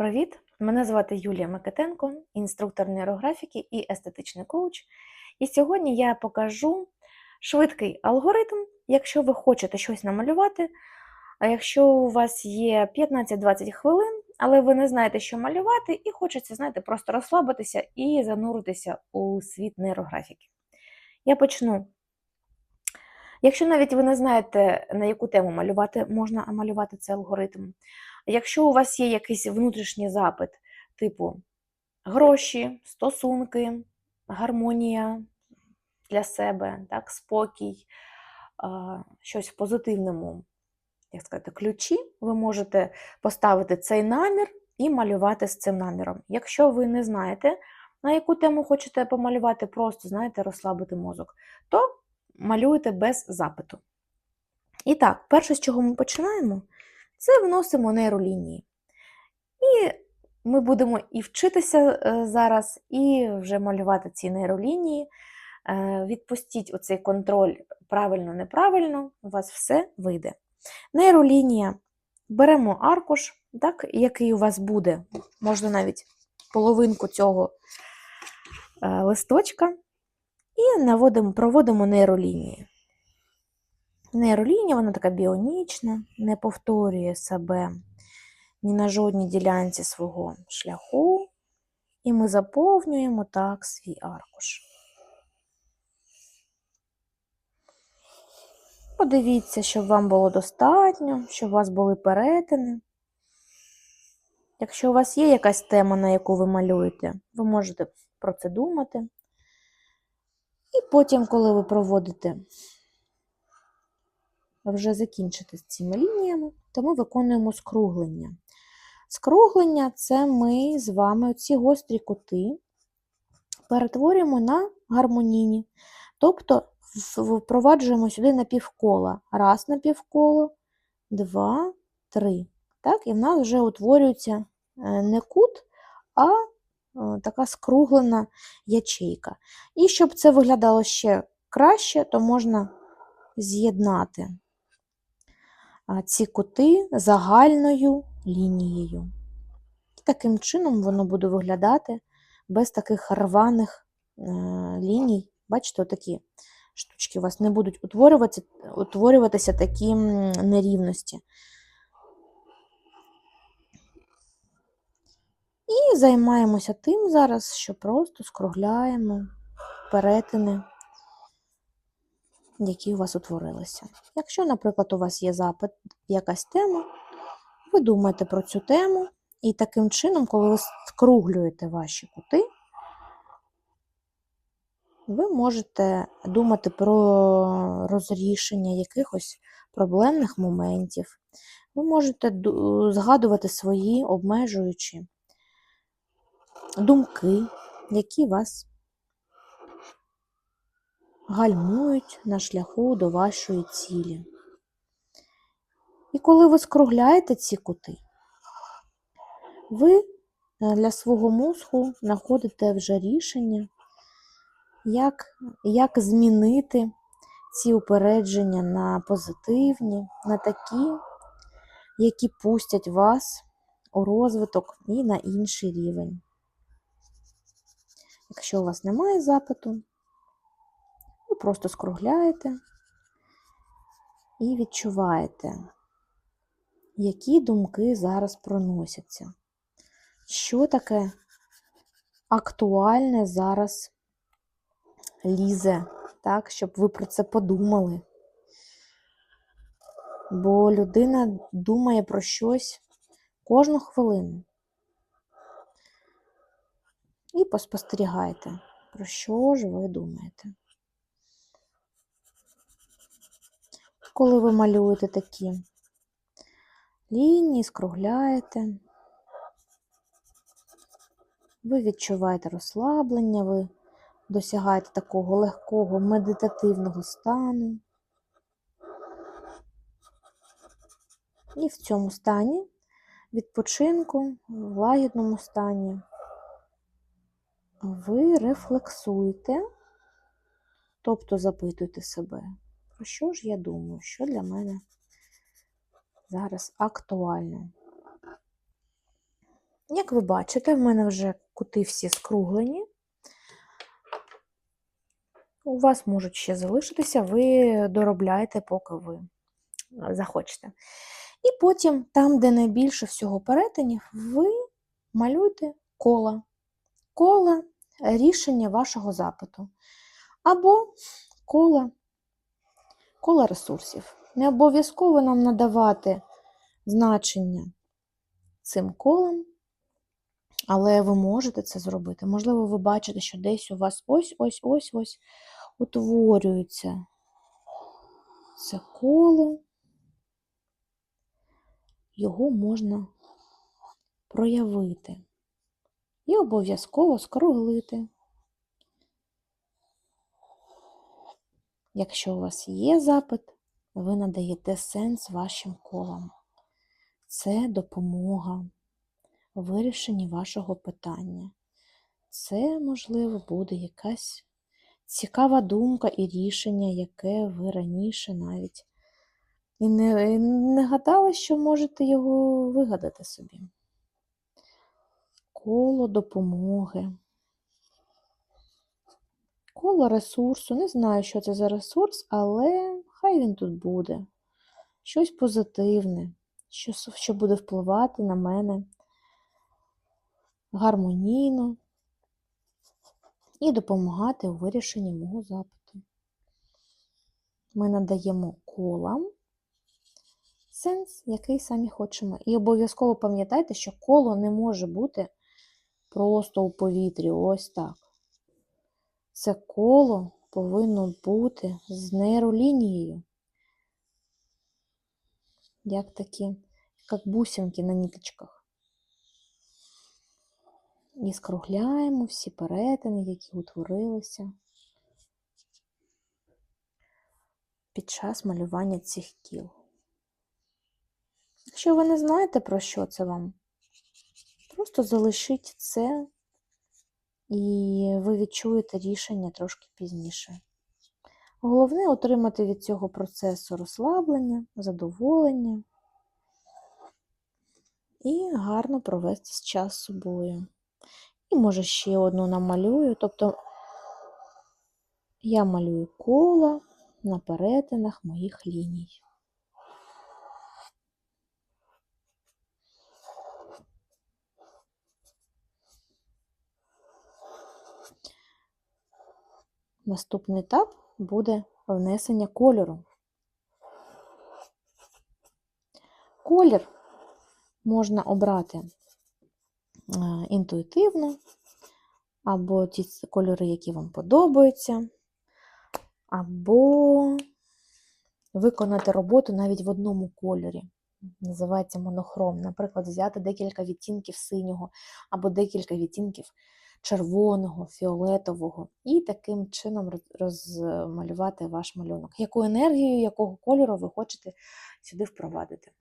Привіт! Мене звати Юлія Микитенко, інструктор нейрографіки і естетичний коуч. І сьогодні я покажу швидкий алгоритм, якщо ви хочете щось намалювати. А якщо у вас є 15-20 хвилин, але ви не знаєте, що малювати, і хочеться, знаєте, просто розслабитися і зануритися у світ нейрографіки. Я почну. Якщо навіть ви не знаєте, на яку тему малювати, можна малювати цей алгоритм. Якщо у вас є якийсь внутрішній запит, типу гроші, стосунки, гармонія для себе, так, спокій, щось в позитивному, як сказати, ключі, ви можете поставити цей намір і малювати з цим наміром. Якщо ви не знаєте, на яку тему хочете помалювати, просто знаєте, розслабити мозок, то малюєте без запиту. І так, перше, з чого ми починаємо, це вносимо нейролінії. І ми будемо і вчитися е, зараз, і вже малювати ці нейролінії. Е, Відпустіть оцей контроль правильно-неправильно, у вас все вийде. Нейролінія. Беремо аркуш, так, який у вас буде, можна навіть половинку цього е, листочка, і наводимо, проводимо нейролінії. Нейролінія, вона така біонічна, не повторює себе ні на жодній ділянці свого шляху, і ми заповнюємо так свій аркуш. Подивіться, щоб вам було достатньо, щоб у вас були перетини. Якщо у вас є якась тема, на яку ви малюєте, ви можете про це думати. І потім, коли ви проводите вже закінчити з цими лініями, то ми виконуємо скруглення. Скруглення це ми з вами ці гострі кути перетворюємо на гармонійні, тобто впроваджуємо сюди на півкола. Раз на півколо, два, три. Так? І в нас вже утворюється е, не кут, а е, така скруглена ячейка. І щоб це виглядало ще краще, то можна з'єднати ці кути загальною лінією. І таким чином воно буде виглядати без таких рваних е, ліній. Бачите, отакі штучки у вас не будуть утворюватися, утворюватися такі нерівності. І займаємося тим зараз, що просто скругляємо перетини які у вас утворилися. Якщо, наприклад, у вас є запит, якась тема, ви думаєте про цю тему, і таким чином, коли ви скруглюєте ваші кути, ви можете думати про розрішення якихось проблемних моментів. Ви можете згадувати свої обмежуючі думки, які вас гальмують на шляху до вашої цілі. І коли ви скругляєте ці кути, ви е, для свого мозку знаходите вже рішення, як, як змінити ці упередження на позитивні, на такі, які пустять вас у розвиток і на інший рівень. Якщо у вас немає запиту, просто скругляєте і відчуваєте, які думки зараз проносяться. Що таке актуальне зараз лізе, так, щоб ви про це подумали. Бо людина думає про щось кожну хвилину. І поспостерігайте, про що ж ви думаєте. Коли ви малюєте такі лінії, скругляєте, ви відчуваєте розслаблення, ви досягаєте такого легкого медитативного стану. І в цьому стані відпочинку, в лагідному стані, ви рефлексуєте, тобто запитуєте себе. Про що ж я думаю, що для мене зараз актуально? Як ви бачите, в мене вже кути всі скруглені. У вас можуть ще залишитися, ви доробляєте, поки ви захочете. І потім, там, де найбільше всього перетинів, ви малюйте кола. Кола рішення вашого запиту. Або кола, кола ресурсів. Не обов'язково нам надавати значення цим колам, але ви можете це зробити. Можливо, ви бачите, що десь у вас ось-ось-ось-ось утворюється це коло. Його можна проявити і обов'язково скруглити. Якщо у вас є запит, ви надаєте сенс вашим колам. Це допомога у вирішенні вашого питання. Це, можливо, буде якась цікава думка і рішення, яке ви раніше навіть і не, не гадали, що можете його вигадати собі. Коло допомоги. Коло ресурсу. Не знаю, що це за ресурс, але хай він тут буде. Щось позитивне, що, що буде впливати на мене гармонійно і допомагати у вирішенні мого запиту. Ми надаємо колам сенс, який самі хочемо. І обов'язково пам'ятайте, що коло не може бути просто у повітрі, ось так. Це коло повинно бути з нейролінією. Як такі, як бусинки на ниточках. І скругляємо всі перетини, які утворилися під час малювання цих кіл. Якщо ви не знаєте, про що це вам, просто залишіть це, і ви відчуєте рішення трошки пізніше. Головне отримати від цього процесу розслаблення, задоволення і гарно провести час з собою. І, може, ще одну намалюю. Тобто я малюю коло на перетинах моїх ліній. Наступний етап буде внесення кольору. Колір можна обрати е, інтуїтивно, або ті кольори, які вам подобаються, або виконати роботу навіть в одному кольорі. Називається монохром. Наприклад, взяти декілька відтінків синього або декілька відтінків червоного, фіолетового, і таким чином розмалювати ваш малюнок. Яку енергію, якого кольору ви хочете сюди впровадити.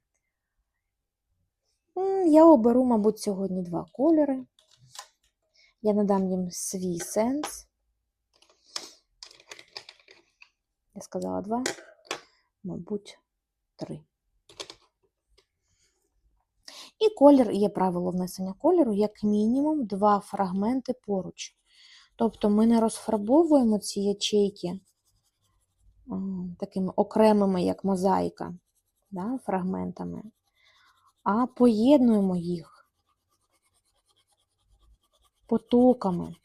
Я оберу, мабуть, сьогодні два кольори. Я надам їм свій сенс. Я сказала два, мабуть, три. І колір є правило внесення кольору, як мінімум, два фрагменти поруч. Тобто ми не розфарбовуємо ці ячейки такими окремими, як мозаїка, да, фрагментами, а поєднуємо їх потоками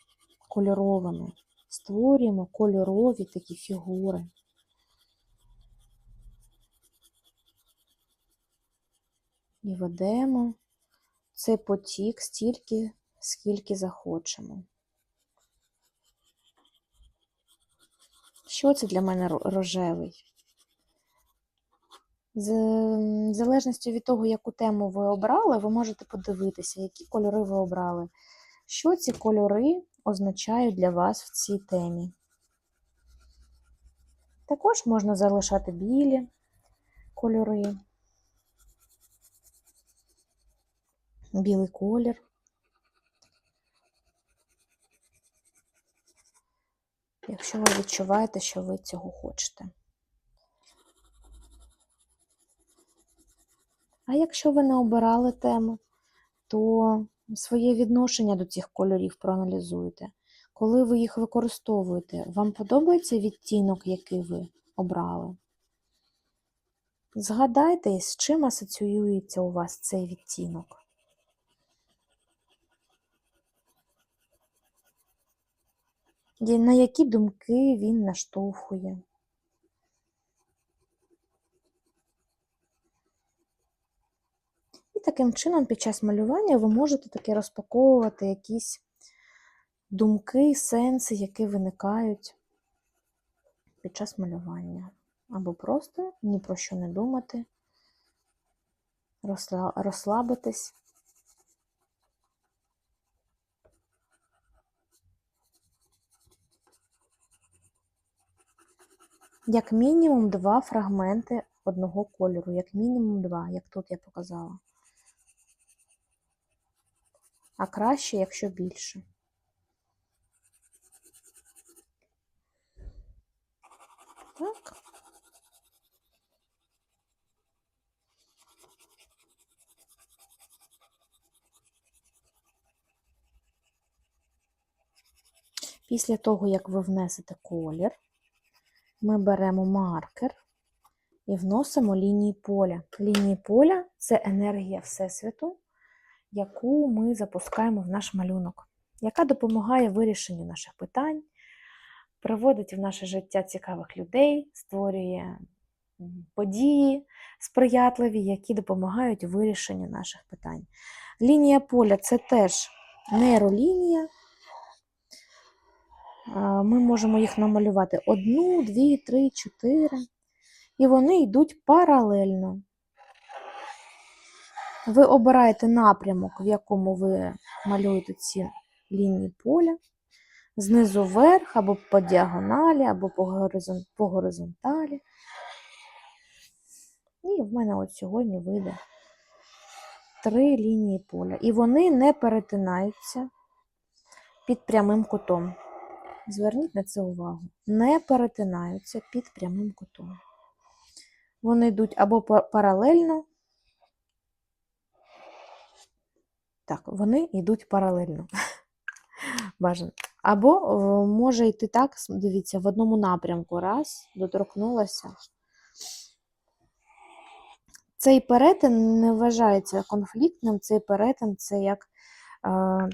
кольоровими, створюємо кольорові такі фігури. І ведемо цей потік стільки, скільки захочемо. Що це для мене рожевий? В залежності від того, яку тему ви обрали, ви можете подивитися, які кольори ви обрали. Що ці кольори означають для вас в цій темі. Також можна залишати білі кольори. Білий колір. Якщо ви відчуваєте, що ви цього хочете. А якщо ви не обирали тему, то своє відношення до цих кольорів проаналізуйте. Коли ви їх використовуєте, вам подобається відтінок, який ви обрали? Згадайте, з чим асоціюється у вас цей відтінок. На які думки він наштовхує. І таким чином під час малювання ви можете таки розпаковувати якісь думки, сенси, які виникають під час малювання. Або просто ні про що не думати, розслабитись. Як мінімум два фрагменти одного кольору, як мінімум два, як тут я показала. А краще, якщо більше. Так. Після того, як ви внесете колір, ми беремо маркер і вносимо лінії поля. Лінії поля це енергія Всесвіту, яку ми запускаємо в наш малюнок, яка допомагає вирішенню наших питань, приводить в наше життя цікавих людей, створює події сприятливі, які допомагають вирішенню наших питань. Лінія поля це теж нейролінія. Ми можемо їх намалювати одну, дві, три, чотири. І вони йдуть паралельно. Ви обираєте напрямок, в якому ви малюєте ці лінії поля, знизу вверх, або по діагоналі, або по горизонталі. І в мене от сьогодні вийде три лінії поля. І вони не перетинаються під прямим кутом. Зверніть на це увагу. Не перетинаються під прямим кутом. Вони йдуть або паралельно. Так, вони йдуть паралельно. Бажано. Або е, може йти так, дивіться, в одному напрямку. Раз, доторкнулася. Цей перетин не вважається конфліктним, цей перетин це як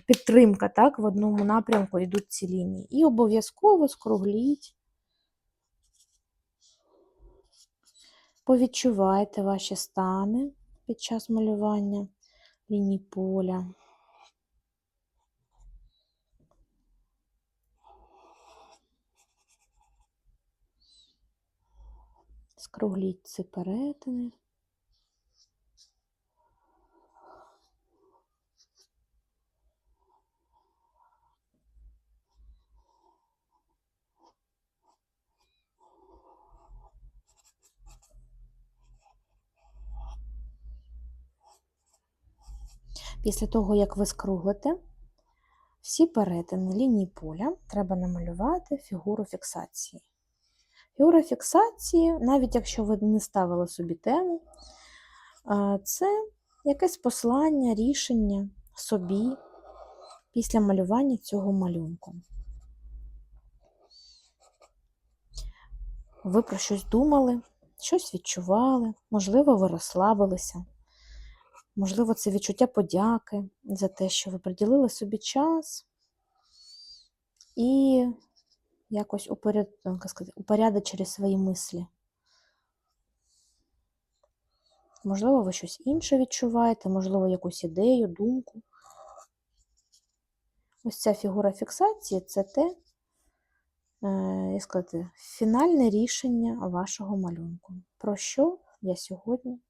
підтримка, так, в одному напрямку йдуть ці лінії. І обов'язково скругліть. Повідчувайте ваші стани під час малювання ліній поля. Скругліть ці перетини. Після того, як ви скруглите всі перетини лінії поля, треба намалювати фігуру фіксації. Фігура фіксації, навіть якщо ви не ставили собі тему, це якесь послання, рішення собі після малювання цього малюнку. Ви про щось думали, щось відчували, можливо, ви розслабилися. Можливо, це відчуття подяки за те, що ви приділили собі час і якось упоряд... ну, упорядочили свої мислі. Можливо, ви щось інше відчуваєте, можливо, якусь ідею, думку. Ось ця фігура фіксації це те, е, як сказати, фінальне рішення вашого малюнку. Про що я сьогодні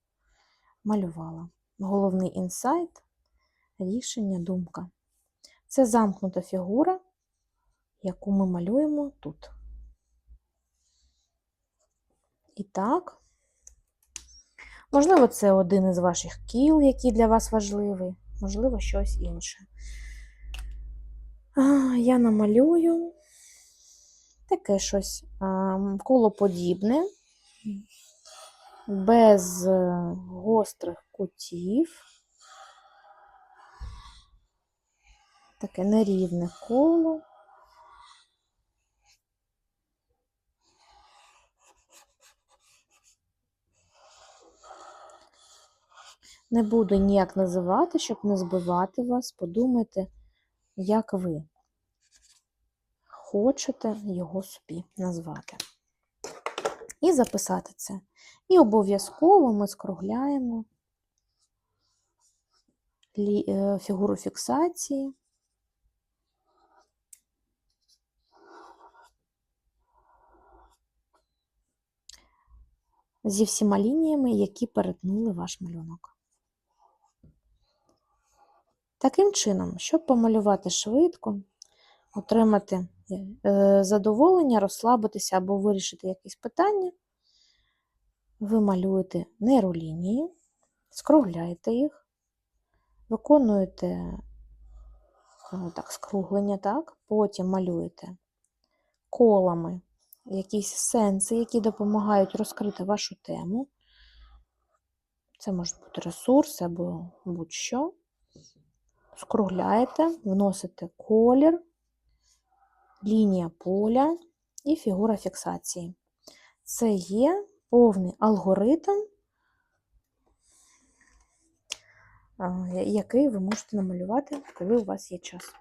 малювала? Головний інсайт, рішення, думка. Це замкнута фігура, яку ми малюємо тут. І так, можливо, це один із ваших кіл, який для вас важливий, можливо, щось інше. Я намалюю таке щось колоподібне, без е, гострих кутів. таке нерівне коло. Не буду ніяк називати, щоб не збивати вас. Подумайте, як ви хочете його собі назвати. І записати це. І обов'язково ми скругляємо фігуру фіксації. Зі всіма лініями, які перетнули ваш малюнок. Таким чином, щоб помалювати швидко, отримати е, задоволення, розслабитися або вирішити якісь питання, ви малюєте нейролінії, скругляєте їх, виконуєте е, так, скруглення, так? потім малюєте колами якісь сенси, які допомагають розкрити вашу тему. Це можуть бути ресурси або будь-що. Скругляєте, вносите колір, лінія поля і фігура фіксації. Це є повний алгоритм, а, який ви можете намалювати, коли у вас є час.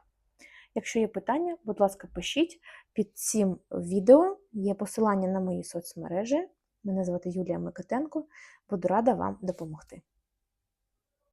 Якщо є питання, будь ласка, пишіть під цим відео. Є посилання на мої соцмережі. Мене звати Юлія Микитенко. Буду рада вам допомогти.